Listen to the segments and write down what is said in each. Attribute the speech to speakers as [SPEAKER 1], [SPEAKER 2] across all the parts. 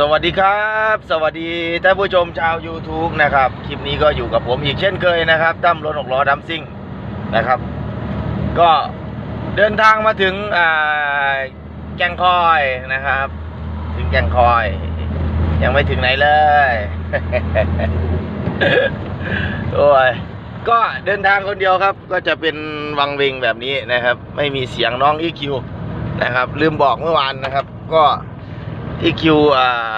[SPEAKER 1] สวัสดีครับ สวัสดีท่านผู้ชมชาว YouTube นะครับ คลิปนี้ก็อยู่กับผมอีกเช่นเคยนะครับตั้มรถหกล้อดัมซิ่งนะครับ ก็เดินทางมาถึงแกงคอยนะครับ ถึงแกงคอย ยังไม่ถึงไหนเลย โอ้ยก็เดินทางคนเดียวครับ ก็จะเป็นวังเวงแบบนี้นะครับ ไม่มีเสียงน้องอีคิวนะครับ ลืมบอกเมื่อวานนะครับ ก็ อีคิวอ่า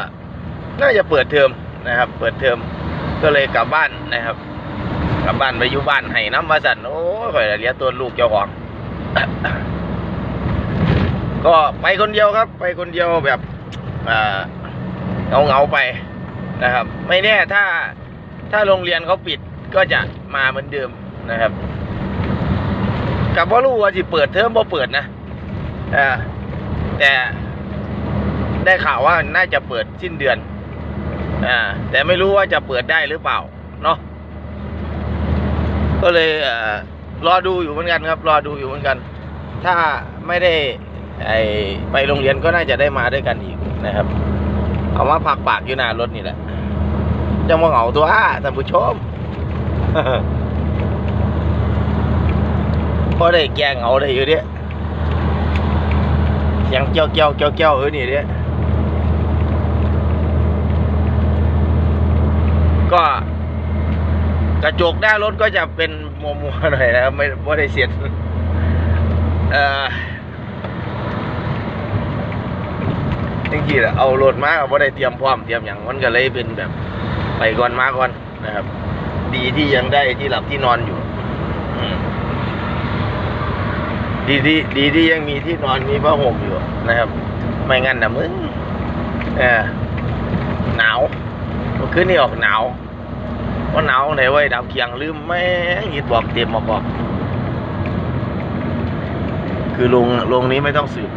[SPEAKER 1] น่าจะเปิดเทอมนะครับ เปิดเทอมก็เลยกลับบ้านนะครับ กลับบ้านไปอยู่บ้านให้น้ำมาสั่นโอ้ยข่อยเลี้ยงตัวลูกเจ้าของ ก็ไปคนเดียวครับ ไปคนเดียวแบบอ่าเงาเงาๆไปนะครับ ไม่แน่ถ้าถ้าโรงเรียนเขาปิดก็จะมาเหมือนเดิมนะครับกับว่ารู้ว่าจะเปิดเทอมบ่เปิดนะอ่าแต่ ได้ข่าวว่าน่าจะเปิดสิ้นเดือน อ่า แต่ไม่รู้ว่าจะเปิดได้หรือเปล่า เนาะก็เลยเอ่อรอดูอยู่เหมือนกันครับ รอดูอยู่เหมือนกัน ถ้าไม่ได้ไอไปโรงเรียนก็น่าจะได้มาด้วยกันอีกนะครับ เอามาพักปากอยู่หน้ารถนี่แหละจะมาเหงาตัวท่านผู้ชมพอได้แกงเอาได้อยู่เด้เสียงเกี้ยวเกี้ยวเกี้ยวเกี้ยวเออนี่เด้ ก็ กระจกหน้ารถก็จะเป็นมัวมัวๆหน่อยนะครับไม่ไม่ได้เสียดเอ่อจริงๆอะเอารถมาก็บ่ได้เตรียมพร้อมเตรียมอย่างมันก็เลยเป็นแบบไปก่อนมาก่อนนะครับ ดีที่ยังได้ที่หลับที่นอนอยู่ดีที่ดีที่ยังมีที่นอนมีผ้าห่มอยู่นะครับ ไม่งั้นนะมึงเออหนาว เมื่อคืนนี้ออกหนาวว่าหนาวไหนไว้ดาวเคียงลืมแม่ยิดบอกเต็มมาบอก คือลงลงนี้ไม่ต้องสืบ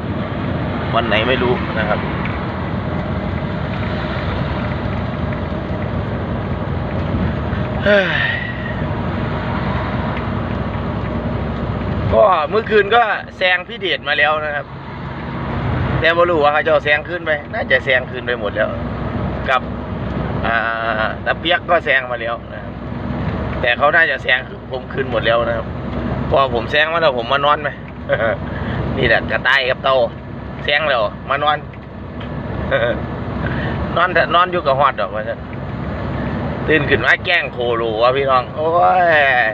[SPEAKER 1] วันไหนไม่รู้นะครับก็เมื่อคืนก็แซงพี่เดชมาแล้วนะครับ แต่บรู้ว่าเขาจะเอแซงขึ้นไป น่าจะแซงขึ้นไปหมดแล้ว กับ อ่าตะเปียกก็แซงมาแล้วนะครับแต่เขาน่าจะแซงผมขึ้นหมดแล้วนะครับพอผมแซงมาแล้วผมมานอนไหม นี่แหละกระต่ายกับเต่าแซงแล้วมานอน นอนเถอะนอนอยู่กับหอดดอกว่าซั่นตื่นขึ้นมาแกล้งโคโลวะพี่น้อง โอ้ย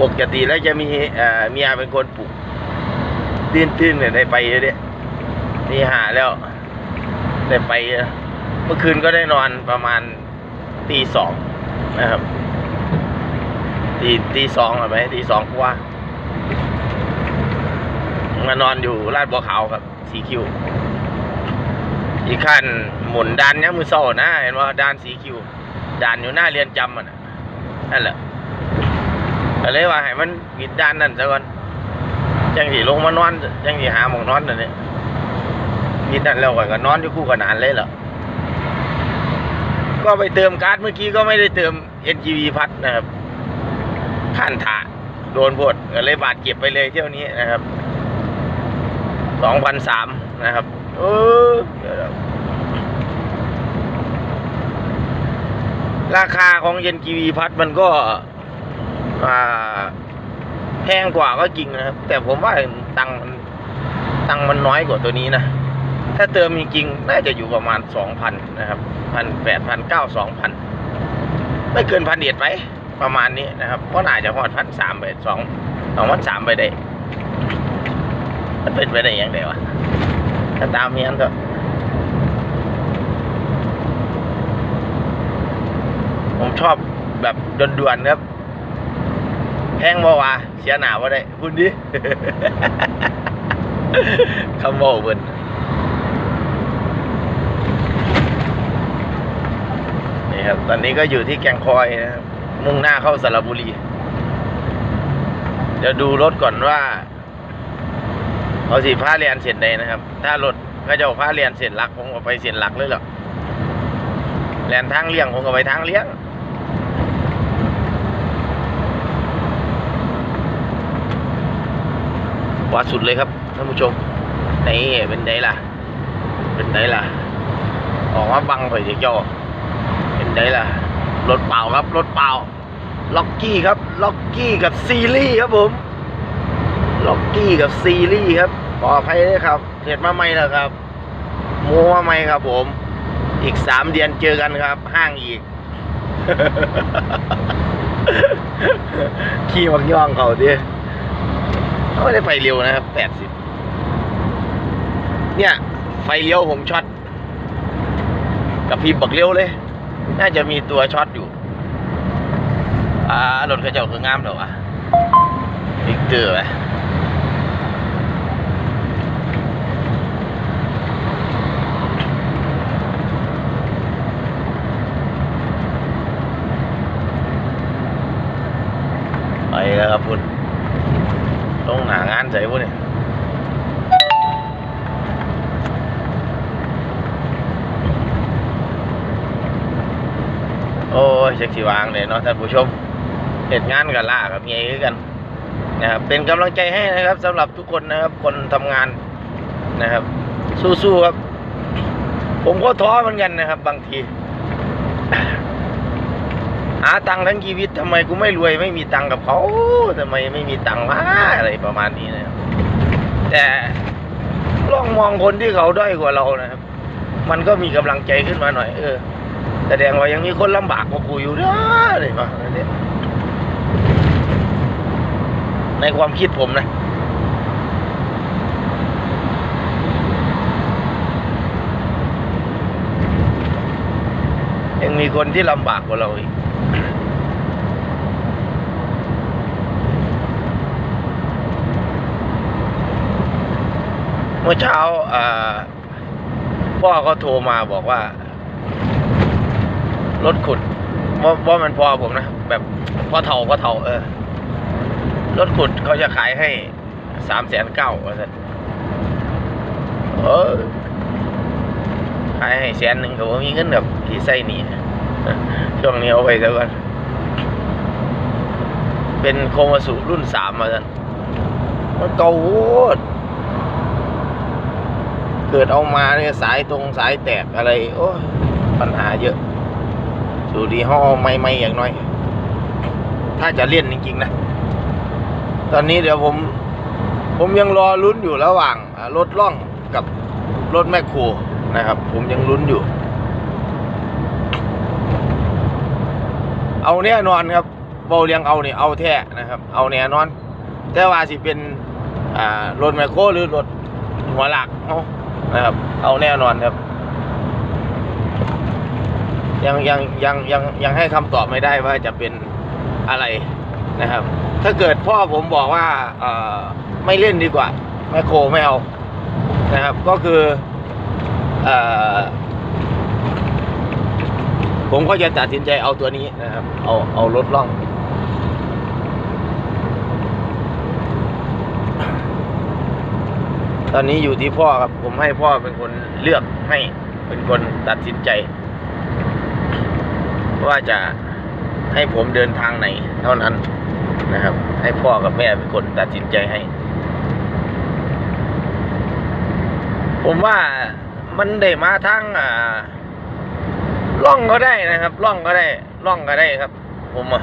[SPEAKER 1] ปกติแล้วจะมีเอ่อเมียเป็นคนปลุกตื่นตื่นเนี่ยได้ไปเลยเนี่ยนี่หาแล้ว ได้ไป เมื่อคืนก็ได้นอนประมาณตีสองนะครับตีตีสองหรือไหมตีสองกว่ามานอนอยู่ลาดบัวขาวครับสีคิวอีกขั้นหมุนดันเนี้ยมือโซ่นะเห็นว่าดันสีคิวดันอยู่หน้าเรียนจำมันน่ะนั่นแหละก็เลยว่าให้มันปิดด้านนั่นซะก่อนจังสีลงมานอนจังสีหาหมองนอนนั่นเนี่ยปิดนั่นแล้วก็นอนอยู่คู่กับนานเลยเหรอ ก็ไปเติมการ์ดเมื่อกี้ก็ไม่ได้เติม NGV พัดนะครับขั้นถาโดนบดเลยบาดเจ็บไปเลยเที่ยวนี้นะครับสองพันสามนะครับเออราคาของเย็นกีวีพัดมันก็แพงกว่าก็จริงนะครับ แต่ผมว่าตังมันตังค์มันน้อยกว่าตัวนี้นะ ถ้าเติมจริงๆน่าจะอยู่ประมาณสองพันนะครับพันแปดพันเก้าสองพันไม่เกินพันเดียดไปประมาณนี้นะครับเพราะน่าจะหอดพันสามไปสองสองพันสามไปได้ มันเป็นไปได้ยังไงวะถ้าตามเมียนก็ผมชอบแบบด่วนๆครับแพงบ่วะเสียหนาว่าได้พูดดิคำบอกเบิ่น นี่ครับ ตอนนี้ก็อยู่ที่แกงคอยนะครับมุ่งหน้าเข้าสระบุรี เดี๋ยวดูรถก่อนว่าเขาสีผ้าเรียนเสร็จใดนะครับ ถ้ารถก็จะเอาผ้าเรียนเสร็จหลักผมก็ไปเสร็จหลักเลยหรอกแลนทางเลี้ยงผมก็ไปทางเลี้ยงวัดสุดเลยครับท่านผู้ชมนี่เป็นไงล่ะ เป็นไงล่ะ ออกมาบังไปเดี๋ยวเจ้า เห็นล่ะ รถเปล่าครับ รถเปล่า ล็อกกี้ครับ ล็อกกี้กับซีรีส์ครับผม ล็อกกี้กับซีรีส์ครับขออภัยด้วยครับเห็ดมาใหม่แล้วครับโมมาใหม่ครับผม อีกสามเดือนเจอกันครับ ห้างอีก ขี่มักย่องเขาดิไม่ได้ไปเร็วนะครับแปดสิบเนี่ย ไฟเลี้ยวผมช็อตกับพริบบักเลี้ยวเลย น่าจะมีตัวช็อตอยู่อ่ารถกระจกคืองามเถอวะวิกเตอร์ไหมไปแล้วครับคุณต้องหางานใส่พวกเนี่ย โอ้ยเช็คสีวางเลยเนาะท่านผู้ชมเหตุงานกับล่ากับเมียกันนะครับเป็นกำลังใจให้นะครับสำหรับทุกคนนะครับ คนทำงานนะครับ สู้ๆครับ ผมก็ท้อเหมือนกันนะครับ บางที หาตังค์ทั้งชีวิตทำไมกูไม่รวยไม่มีตังค์กับเขาทำไมไม่มีตังค์วะอะไรประมาณนี้นะครับแต่ลองมองคนที่เขาด้อยกว่าเรานะครับ มันก็มีกำลังใจขึ้นมาหน่อย เออ แสดงว่ายังมีคนลำบากกว่ากูอยู่เด้อเลยมาเนี่ยในความคิดผมนะยังมีคนที่ลำบากกว่าเราอีกเมื่อเช้าอ่าพ่อก็โทรมาบอกว่า รถขุดว่าว่ามันพอผมนะแบบพอเท่าพอเท่าเออรถขุดเขาจะขายให้สามแสนเก้าเออขายให้แสนหนึ่งก็บ่มีเงินแบบที่ใส่หนีช่วงนี้เอาไปซะก่อนเป็นโคมาสุรุ่นสามมาสันมันเก่าโคตรเกิดเอามาเนี่ยสายตรงสายแตกอะไร โอ้ยปัญหาเยอะ สูดีห่อไม่ไม่อย่างน้อย ถ้าจะเล่นจริงๆนะ ตอนนี้เดี๋ยวผม ผมยังรอลุ้นอยู่ระหว่างรถล่องกับรถแมคโครนะครับ ผมยังลุ้นอยู่ เอาแน่นอนครับเบาเรียงเอาเนี่ยเอาแท้นะครับ เอาแน่นอน แต่ว่าสิเป็นรถแมคโครหรือรถหัวหลักเอานะครับ เอาแน่นอนครับ ยังยังยังยังยังให้คำตอบไม่ได้ว่าจะเป็นอะไรนะครับ ถ้าเกิดพ่อผมบอกว่าเออไม่เล่นดีกว่าแมคโครไม่เอานะครับ ก็คือเออผมก็จะตัดสินใจเอาตัวนี้นะครับ เอาเอารถล่องตอนนี้อยู่ที่พ่อครับ ผมให้พ่อเป็นคนเลือกให้เป็นคนตัดสินใจ ว่าจะให้ผมเดินทางไหน เท่านั้นนะครับ ให้พ่อกับแม่เป็นคนตัดสินใจให้ ผมว่ามันได้มาทั้งอ่าล่องก็ได้นะครับล่องก็ได้ล่องก็ได้ครับ ผมอะ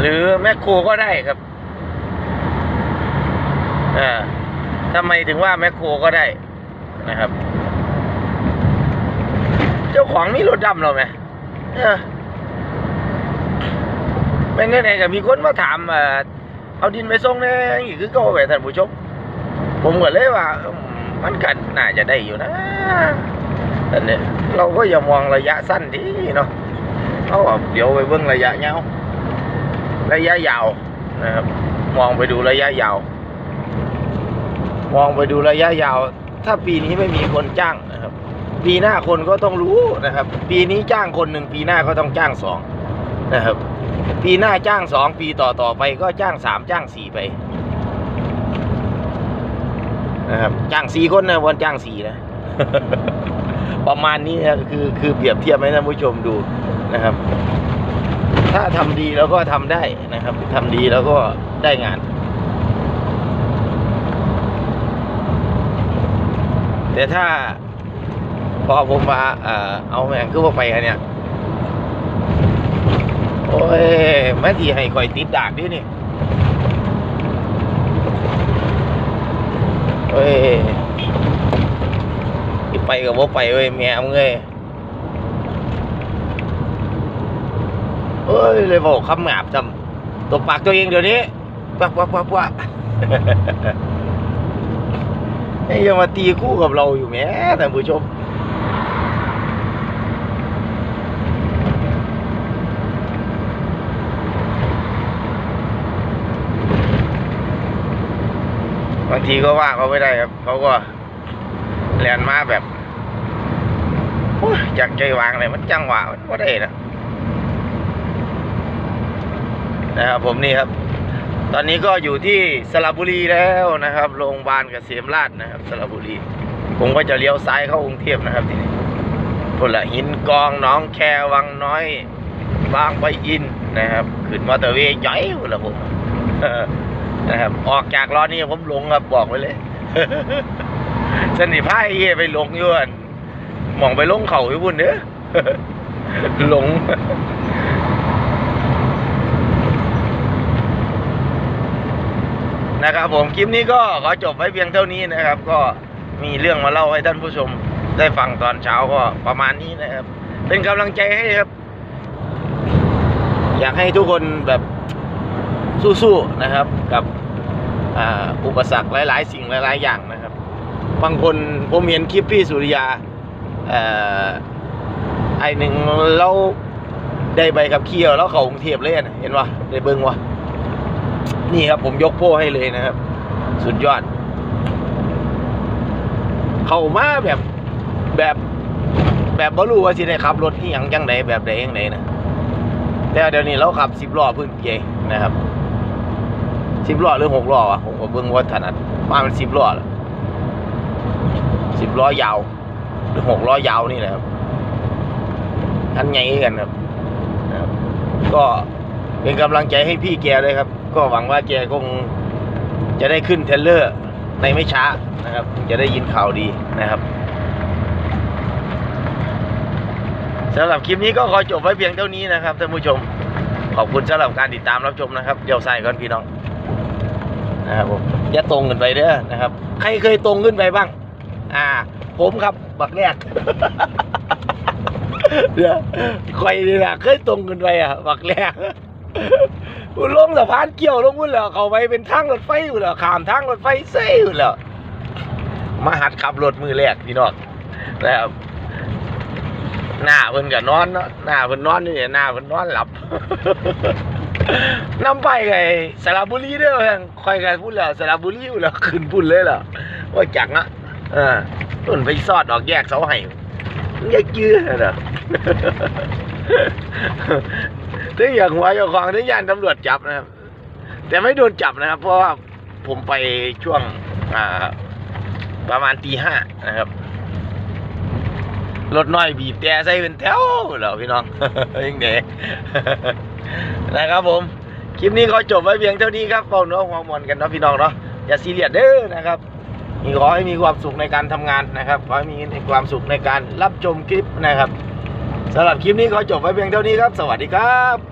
[SPEAKER 1] หรือแมคโครก็ได้ครับอ่าทำไมถึงว่าแมคโครก็ได้นะครับ เจ้าของมีรถดำเราไหม เออเป็นไงไหนกับมีคนมาถามเอ่อเอาดินไปส่งเนี่ยอีกคือก็ไปท่านผู้ชม ผมก็เลยว่า มันกันน่าจะได้อยู่นะแต่เนี่ยเราก็อย่ามองระยะสั้นดีเนาะเอาเดี๋ยวไปเบิ่งระยะยาวระยะยาวนะครับมองไปดูระยะยาว มองไปดูระยะยาว ถ้าปีนี้ไม่มีคนจ้างนะครับ ปีหน้าคนก็ต้องรู้นะครับ ปีนี้จ้างคนหนึ่งปีหน้าก็ต้องจ้างสองนะครับ ปีหน้าจ้างสองปีต่อต่อไปก็จ้างสามจ้างสี่ไปนะครับจ้างสี่คนนะวันจ้างสี่นะ ประมาณนี้นะคือคือเปรียบเทียบให้ท่านผู้ชมดูนะครับ ถ้าทำดีแล้วก็ทำได้นะครับทำดีแล้วก็ได้งาน แต่ถ้า พอผมมาเออเอาแมงคือว่าไปอันเนี้ยโอ้ยแม่ทีให้คอยติดดากดินี่เฮ้ยสิไปกับว่าไปเว้ยแม่มึงเอ้ยเฮ้ยเลยบอกคำหยาบจำตบปากตัวเองเดี๋ยวนี้ปักปักปักปักไอ้ยังมาตีคู่กับเราอยู่แม่ท่ผู้ชม บางทีก็ว่าเขาไม่ได้ครับ เขาก็แลนมาแบบจากใจวางเลยมันจังหวะมันก็ได้นะนะครับผมนี่ครับ ตอนนี้ก็อยู่ที่สระบุรีแล้วนะครับ โรงพยาบาลเกษมราชนะครับสระบุรี ผมก็จะเลี้ยวซ้ายเข้ากรุงเทพนะครับทีนี้พนละหินกองน้องแควังน้อยบางไปอินนะครับ ขึ้นมอเตอร์เวย์ใหญ่พุ่นละผม นะครับออกจากล้อนี้ผมหลงครับบอกไว้เลยสนิพายเฮียไปหลงอยวนมองไปลงเขาอยู่พุ่นเด้อหลงนะครับผมคลิปนี้ก็ขอจบไว้เพียงเท่านี้นะครับ ก็มีเรื่องมาเล่าให้ท่านผู้ชมได้ฟังตอนเช้าก็ประมาณนี้นะครับ เป็นกำลังใจให้ครับ อยากให้ทุกคนแบบสู้ๆนะครับกับ อุปสรรคหลาย ๆ สิ่งหลาย ๆ อย่างนะครับ บางคนผมเห็นคลิปพี่สุริยาอ่อไอหนึ่งเราได้ใบขับขี่แล้วเขากรุงเทพเลยนะเห็นปะได้เบิ้งวะนี่ครับผมยกโป้ให้เลยนะครับ สุดยอด เข้ามาแบบแบบแบบบ่รู้ว่าสิได้ขับรถที่ยังจังไดแบบใดยังไดนะแต่เดี๋ยวนี้เราขับสิบล้อพื้นเกียนะครับ สิบล้อหรือหกล้อวะผมก็เบิ่งว่าถนัดมามันสิบล้อละสิบล้อยาว หรือหกล้อยาวนี่แหละครับทันไงกันครับ ก็เป็นกำลังใจให้พี่แกเลยครับ ก็หวังว่าแกคงจะได้ขึ้นเทรลเลอร์ในไม่ช้านะครับ จะได้ยินข่าวดีนะครับสำหรับคลิปนี้ก็ขอจบไว้เพียงเท่านี้นะครับท่านผู้ชม ขอบคุณสำหรับการติดตามรับชมนะครับเดี๋ยวใส่ก่อนพี่น้อง นะครับผมอย่าตรงขึ้นไปเด้อนะครับ ใครเคยตรงขึ้นไปบ้าง อ่า ผมครับบักแรกเดี๋ยวคอยนี่แหละเคยตรงขึ้นไปอะบักแรกลงสะพานเกี่ยวลงพุ่นแล้วเขาไปเป็นทางรถไฟอยู่แล้วขามทางรถไฟเซ่อยู่แล้วมาหัดขับรถมือแรกพี่น้องนะครับหน้าเพิ่นก็นอนเนาะหน้าเพิ่นนอนนี่หน้าเพิ่นนอนหลับ น้ำไปไงสระบุรีเด้อเพิ่นคอยกันพูดแล้วสระบุรีอยู่แล้วขึ้นพุ่นเลยเหรอว่าจักนะเออต้นไปซอดออกแยกเสาไห้อยากยื้อเหรอถึงอย่างหัวอย่างของถึงยานตำรวจจับนะครับ แต่ไม่โดนจับนะครับ เพราะว่าผมไปช่วงอ่าประมาณตีห้านะครับรถน้อยบีบแต่ใส่เป็นแถวเหรอพี่น้องยังเด็ นะครับผม คลิปนี้ขอจบไว้เพียงเท่านี้ครับเฝ้าเนื้อหัวมอนกันเนาะพี่น้องเนาะ อย่าซีเรียสเด้อนะครับมีขอให้มีความสุขในการทำงานนะครับ ขอให้มีความสุขในการรับชมคลิปนะครับสำหรับคลิปนี้ขอจบไว้เพียงเท่านี้ครับ สวัสดีครับ